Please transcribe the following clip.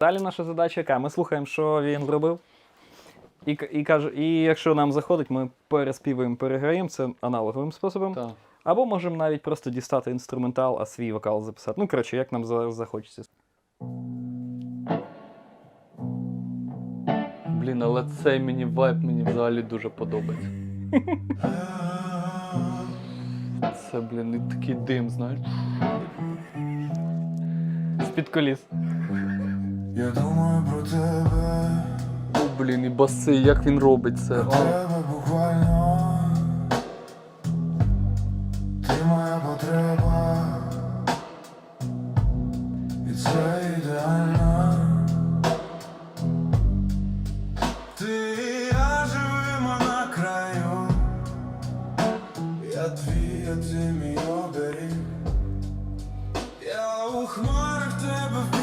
Далі наша задача яка? Ми слухаємо, що він зробив. І, і, каже, і якщо нам заходить, ми переспівуємо, переграємо це аналоговим способом. Так. Або можемо навіть просто дістати інструментал, а свій вокал записати. Ну, коротше, як нам за- захочеться. Блін, але цей мені вайб мені взагалі дуже подобається. Це, блін, і такий дим, знаєш. З-під коліс. Я думаю про тебе. О, блін, і баси, як він робить це. Про тебе буквально. Ти моя потреба. І це ідеально. Ти і я живемо на краю. Я твій, а ти мій оберіг. Я у хмарах тебе.